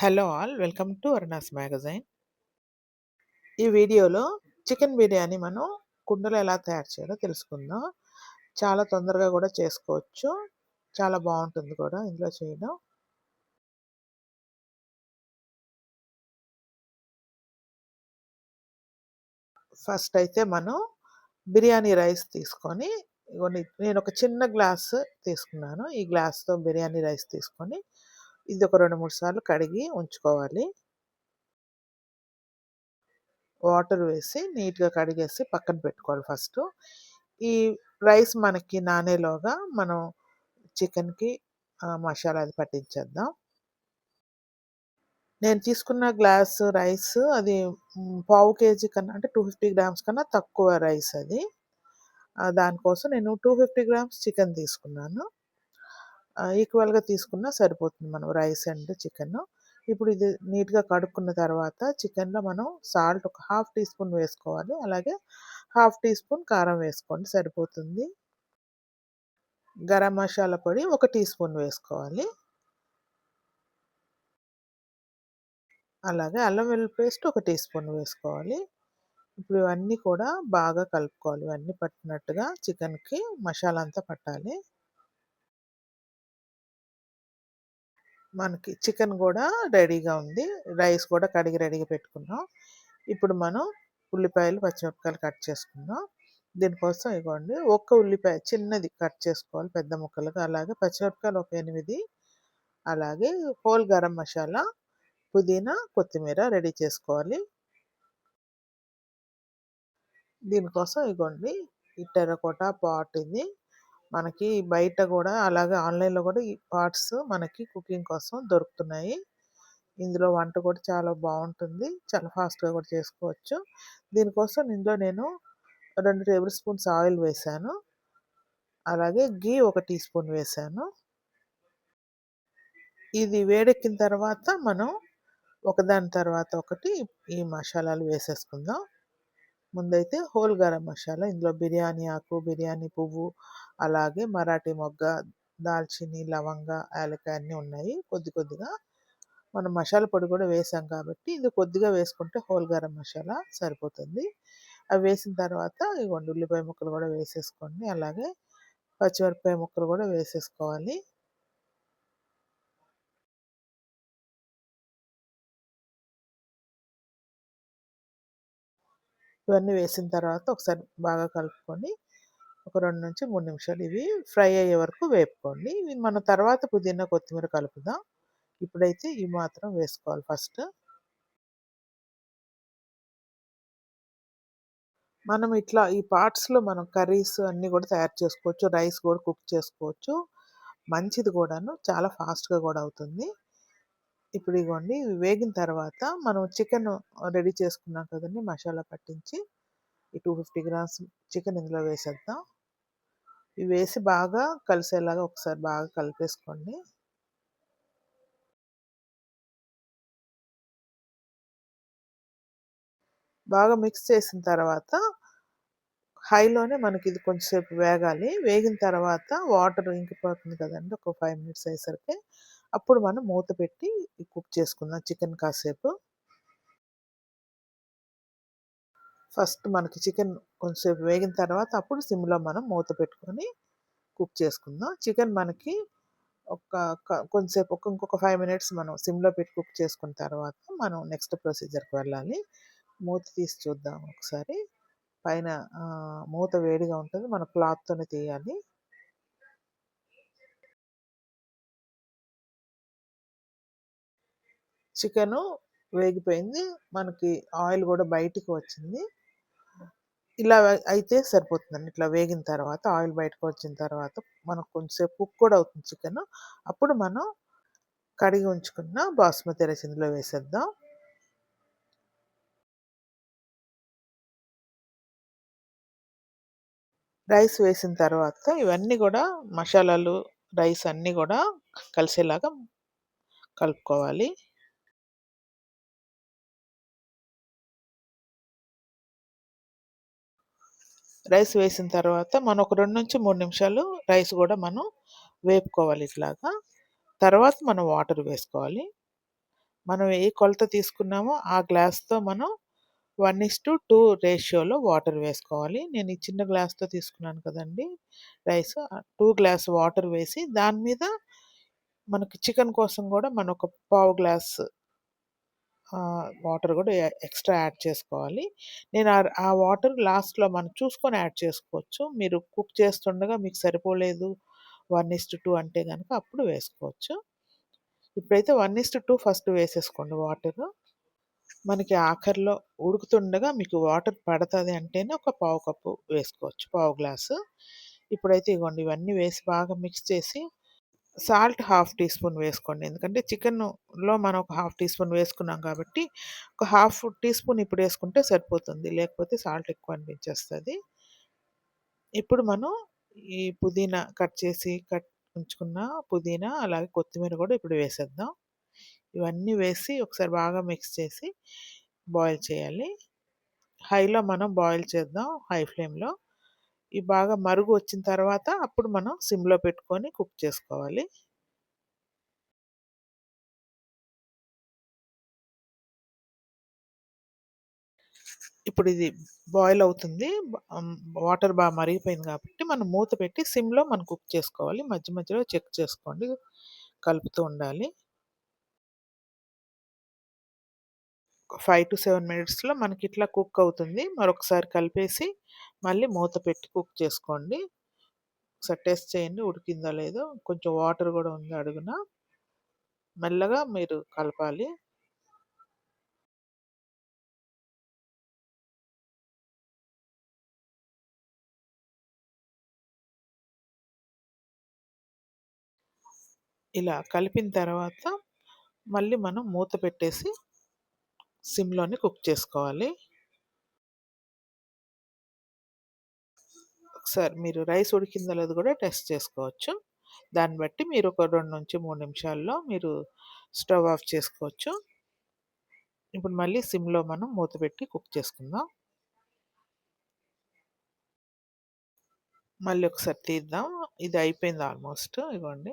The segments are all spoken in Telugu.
Hello all welcome to Aruna's magazine. ఈ వీడియోలో చికెన్ బిర్యానీ మనం కుండలో ఎలా తయారు చేయాలో తెలుసుకుందాం. చాలా తొందరగా కూడా చేసుకోవచ్చు. చాలా బాగుంటుంది కూడా ఇందులో చేయడం. ఫస్ట్ అయితే మనం బిర్యానీ రైస్ తీసుకొని నేను ఒక చిన్న గ్లాస్ తీసుకున్నాను. ఈ గ్లాస్తో బిర్యానీ రైస్ తీసుకొని ఇది ఒక రెండు మూడు సార్లు కడిగి ఉంచుకోవాలి. వాటర్ వేసి నీట్గా కడిగేసి పక్కన పెట్టుకోవాలి ఫస్ట్. ఈ రైస్ మనకి నానేలోగా మనం చికెన్కి మసాలా అది పట్టించేద్దాం. నేను తీసుకున్న గ్లాస్ రైస్ అది పావు కేజీ కన్నా అంటే టూ ఫిఫ్టీ గ్రామ్స్ కన్నా తక్కువ రైస్ అది. దానికోసం నేను టూ ఫిఫ్టీ గ్రామ్స్ చికెన్ తీసుకున్నాను. ఈక్వల్గా తీసుకున్నా సరిపోతుంది మనం రైస్ అండ్ చికెన్. ఇప్పుడు ఇది నీట్గా కడుక్కున్న తర్వాత చికెన్లో మనం సాల్ట్ ఒక హాఫ్ టీ స్పూన్ వేసుకోవాలి. అలాగే హాఫ్ టీ స్పూన్ కారం వేసుకోండి సరిపోతుంది. గరం మసాలా పొడి ఒక టీ స్పూన్ వేసుకోవాలి. అలాగే అల్లం వెల్లుల్లి పేస్ట్ ఒక టీ స్పూన్ వేసుకోవాలి. ఇప్పుడు ఇవన్నీ కూడా బాగా కలుపుకోవాలి. ఇవన్నీ పట్టినట్టుగా చికెన్కి మసాలా అంతా పట్టాలి. మనకి చికెన్ కూడా రెడీగా ఉంది. రైస్ కూడా కడిగి రెడీగా పెట్టుకున్నాం. ఇప్పుడు మనం ఉల్లిపాయలు పచ్చిమిరపకాయలు కట్ చేసుకుందాం. దీనికోసం ఇవ్వండి. ఒక్క ఉల్లిపాయ చిన్నది కట్ చేసుకోవాలి పెద్ద ముక్కలుగా. అలాగే పచ్చిమిరపకాయలు ఒక ఎనిమిది. అలాగే హోల్ గరం మసాలా పుదీనా కొత్తిమీర రెడీ చేసుకోవాలి. దీనికోసం ఇగోండి ఈ టెరకోట పాట్ ఇది మనకి బయట కూడా అలాగే ఆన్లైన్లో కూడా ఈ పార్ట్స్ మనకి కుకింగ్ కోసం దొరుకుతున్నాయి. ఇందులో వంట కూడా చాలా బాగుంటుంది. చాలా ఫాస్ట్గా కూడా చేసుకోవచ్చు. దీనికోసం ఇందులో నేను రెండు టేబుల్ స్పూన్స్ ఆయిల్ వేసాను. అలాగే గీ ఒక టీ స్పూన్ వేసాను. ఇది వేడెక్కిన తర్వాత మనం ఒకదాని తర్వాత ఒకటి ఈ మసాలాలు వేసేసుకుందాం. ముందైతే హోల్ గరం మసాలా ఇందులో బిర్యానీ ఆకు బిర్యానీ పువ్వు అలాగే మరాఠీ మొగ్గ దాల్చిని లవంగ యాలకాయ అన్నీ ఉన్నాయి. కొద్ది కొద్దిగా మనం మసాలా పొడి కూడా వేసాం కాబట్టి ఇది కొద్దిగా వేసుకుంటే హోల్ గరం మసాలా సరిపోతుంది. అవి వేసిన తర్వాత ఇవ్వండి ఉల్లిపాయ ముక్కలు కూడా వేసేసుకోండి. అలాగే పచ్చిమిరపకాయ ముక్కలు కూడా వేసేసుకోవాలి. ఇవన్నీ వేసిన తర్వాత ఒకసారి బాగా కలుపుకొని ఒక రెండు నుంచి మూడు నిమిషాలు ఇవి ఫ్రై అయ్యే వరకు వేపుకోండి. ఇవి మనం తర్వాత పుదీనా కొత్తిమీర కలుపుదాం. ఇప్పుడైతే ఇవి మాత్రం వేసుకోవాలి ఫస్ట్. మనం ఇట్లా ఈ పార్ట్స్లో మనం కర్రీస్ అన్నీ కూడా తయారు చేసుకోవచ్చు. రైస్ కూడా కుక్ చేసుకోవచ్చు. మంచిది కూడాను చాలా ఫాస్ట్గా కూడా అవుతుంది. ఇప్పుడు ఇవ్వండి. వేగిన తర్వాత మనం చికెన్ రెడీ చేసుకున్నాం కదండి మసాలా పట్టించి. ఈ టూ ఫిఫ్టీ గ్రామ్స్ చికెన్ ఇందులో వేసేద్దాం. ఇవి వేసి బాగా కలిసేలాగా ఒకసారి బాగా కలిపేసుకోండి. బాగా మిక్స్ చేసిన తర్వాత హైలోనే మనకి ఇది కొంచెంసేపు వేగాలి. వేగిన తర్వాత వాటర్ ఇంకిపోతుంది కదండి. ఒక ఫైవ్ మినిట్స్ అయ్యేసరికి అప్పుడు మనం మూత పెట్టి కుక్ చేసుకుందాం చికెన్ కాసేపు. ఫస్ట్ మనకి చికెన్ కొంచెంసేపు వేగిన తర్వాత అప్పుడు సిమ్లో మనం మూత పెట్టుకొని కుక్ చేసుకుందాం. చికెన్ మనకి ఒక కొంచెంసేపు ఒక ఇంకొక ఫైవ్ మినిట్స్ మనం సిమ్లో పెట్టి కుక్ చేసుకున్న తర్వాత మనం నెక్స్ట్ ప్రొసీజర్కి వెళ్ళాలి. మూత తీసి చూద్దాం ఒకసారి. పైన మూత వేడిగా ఉంటుంది. మనం క్లాత్తోనే తీయాలి. చికెను వేగిపోయింది. మనకి ఆయిల్ కూడా బయటికి వచ్చింది. ఇలా అయితే సరిపోతుందండి. ఇట్లా వేగిన తర్వాత ఆయిల్ బయటకు వచ్చిన తర్వాత మనకు కొంచెంసేపు కుక్ కూడా అవుతుంది చికెన్. అప్పుడు మనం కడిగి ఉంచుకున్న బాస్మతి రైస్ ఇందులో వేసేద్దాం. రైస్ వేసిన తర్వాత ఇవన్నీ కూడా మసాలాలు రైస్ అన్నీ కూడా కలిసేలాగా కలుపుకోవాలి. రైస్ వేసిన తర్వాత మనం ఒక రెండు నుంచి మూడు నిమిషాలు రైస్ కూడా మనం వేపుకోవాలి ఇట్లాగా తర్వాత మనం వాటర్ వేసుకోవాలి మనం ఏ కొలత తీసుకున్నామో ఆ గ్లాస్‌తో మనం 1:2 రేషియోలో వాటర్ వేసుకోవాలి. నేను ఈ చిన్న గ్లాస్‌తో తీసుకున్నాను కదండీ రైస్. టూ గ్లాస్ వాటర్ వేసి దాని మీద మనకి చికెన్ కోసం కూడా మనం ఒక పావు గ్లాస్ వాటర్ కూడా ఎక్స్‌ట్రా యాడ్ చేసుకోవాలి. నేను ఆ వాటర్ లాస్ట్‌లో మనం చూసుకొని యాడ్ చేసుకోవచ్చు. మీరు కుక్ చేస్తుండగా మీకు సరిపోలేదు 1:2 అంటే కనుక అప్పుడు వేసుకోవచ్చు. ఇప్పుడైతే 1:2 ఫస్ట్ వేసేసుకోండి వాటరు. మనకి ఆఖరిలో ఉడుకుతుండగా మీకు వాటర్ పడుతుంది అంటేనే ఒక పావు కప్పు వేసుకోవచ్చు. పావు గ్లాసు. ఇప్పుడైతే ఇగోండి ఇవన్నీ వేసి బాగా మిక్స్ చేసి సాల్ట్ హాఫ్ టీ స్పూన్ వేసుకోండి. ఎందుకంటే చికెన్‌లో మనం ఒక హాఫ్ టీ స్పూన్ వేసుకున్నాం కాబట్టి, ఒక హాఫ్ టీ స్పూన్ ఇప్పుడు వేసుకుంటే సరిపోతుంది. లేకపోతే సాల్ట్ ఎక్కువ అనిపించేస్తుంది ఇప్పుడు మనం ఈ పుదీనా కట్ చేసి కట్ ఉంచుకున్న పుదీనా అలాగే కొత్తిమీర కూడా ఇప్పుడు వేసేద్దాం. ఇవన్నీ వేసి ఒకసారి బాగా మిక్స్ చేసి బాయిల్ చేయాలి. హైలో మనం బాయిల్ చేద్దాం హై ఫ్లేమ్‌లో. ఇవి బాగా మరుగు వచ్చిన తర్వాత అప్పుడు మనం సిమ్‌లో పెట్టుకొని కుక్ చేసుకోవాలి. ఇప్పుడు ఇది బాయిల్ అవుతుంది. వాటర్ బాగా మరిగిపోయింది కాబట్టి మనం మూత పెట్టి సిమ్‌లో మనం కుక్ చేసుకోవాలి. మధ్య మధ్యలో చెక్ చేసుకోండి. కలుపుతూ ఉండాలి. ఒక 5-7 మినిట్స్‌లో మనకి ఇట్లా కుక్ అవుతుంది. మరొకసారి కలిపేసి మళ్ళీ మూత పెట్టి కుక్ చేసుకోండి. ఒకసారి టెస్ట్ చేయండి ఉడికిందో లేదో. కొంచెం వాటర్ కూడా ఉంది అడుగున. మెల్లగా మీరు కలపాలి. ఇలా కలిపిన తర్వాత మళ్ళీ మనం మూత పెట్టేసి సిమ్‌లోనే కుక్ చేసుకోవాలి. ఒకసారి మీరు రైస్ ఉడికిందో లేదో కూడా టెస్ట్ చేసుకోవచ్చు. దాన్ని బట్టి మీరు ఒక 2-3 నిమిషాల్లో మీరు స్టవ్ ఆఫ్ చేసుకోవచ్చు. ఇప్పుడు మళ్ళీ సిమ్‌లో మనం మూత పెట్టి కుక్ చేసుకుందాం. మళ్ళీ ఒకసారి తీద్దాం. ఇది అయిపోయింది ఆల్మోస్ట్. ఇవ్వండి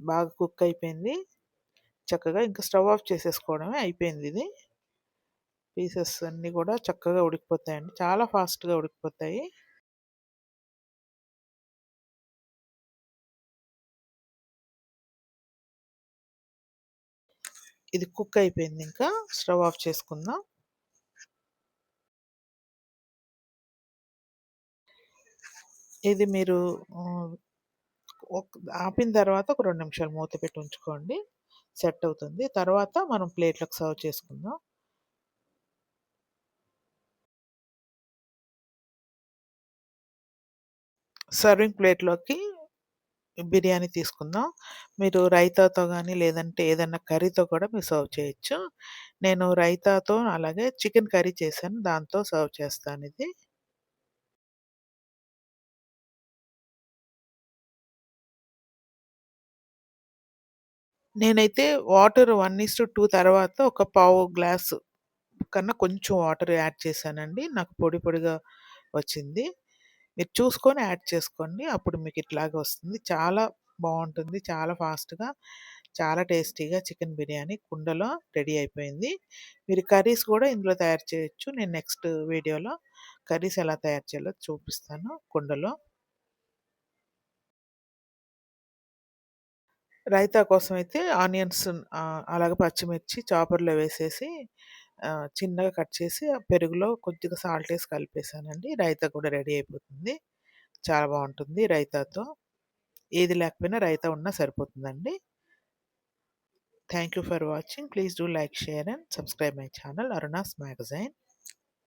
బాగా కుక్ అయిపోయింది. చక్కగా ఇంకా స్టవ్ ఆఫ్ చేసేసుకోవడమే అయిపోయింది ఇది. పీసెస్ అన్నీ కూడా చక్కగా ఉడికిపోతాయండి. చాలా ఫాస్ట్‌గా ఉడికిపోతాయి. ఇది కుక్ అయిపోయింది ఇంకా. స్టవ్ ఆఫ్ చేసుకుందాం. ఇది మీరు ఆపిన తర్వాత ఒక రెండు నిమిషాలు మూత పెట్టి ఉంచుకోండి. సెట్ అవుతుంది. తర్వాత మనం ప్లేట్‌లోకి సర్వ్ చేసుకుందాం. సర్వింగ్ ప్లేట్‌లోకి బిర్యానీ తీసుకుందాం. మీరు రైతాతో కానీ లేదంటే ఏదన్నా కర్రీతో కూడా మీరు సర్వ్ చేయొచ్చు. నేను రైతాతో అలాగే చికెన్ కర్రీ చేశాను. దాంతో సర్వ్ చేస్తాను ఇది నేనైతే వాటర్ 1:2 తర్వాత ఒక పావు గ్లాసు కన్నా కొంచెం వాటర్ యాడ్ చేశానండి. నాకు పొడి పొడిగా వచ్చింది. మీరు చూసుకొని యాడ్ చేసుకోండి. అప్పుడు మీకు ఇట్లాగే వస్తుంది. చాలా బాగుంటుంది చాలా ఫాస్ట్‌గా, చాలా టేస్టీగా చికెన్ బిర్యానీ కుండలో రెడీ అయిపోయింది. మీరు కర్రీస్ కూడా ఇందులో తయారు చేయొచ్చు. నేను నెక్స్ట్ వీడియోలో కర్రీస్ ఎలా తయారు చేయాలో చూపిస్తాను కుండలో. రైతా కోసం అయితే ఆనియన్స్ అలాగే పచ్చిమిర్చి చాపర్‌లో వేసేసి చిన్నగా కట్ చేసి ఆ పెరుగులో కొద్దిగా సాల్ట్ వేసి కలిపేసానండి. రైతా కూడా రెడీ అయిపోతుంది. చాలా బాగుంటుంది రైతాతో. ఏది లేకపోయినా రైతా ఉన్నా సరిపోతుందండి. Thank you for watching. Please do like, share and subscribe my channel Aruna's magazine.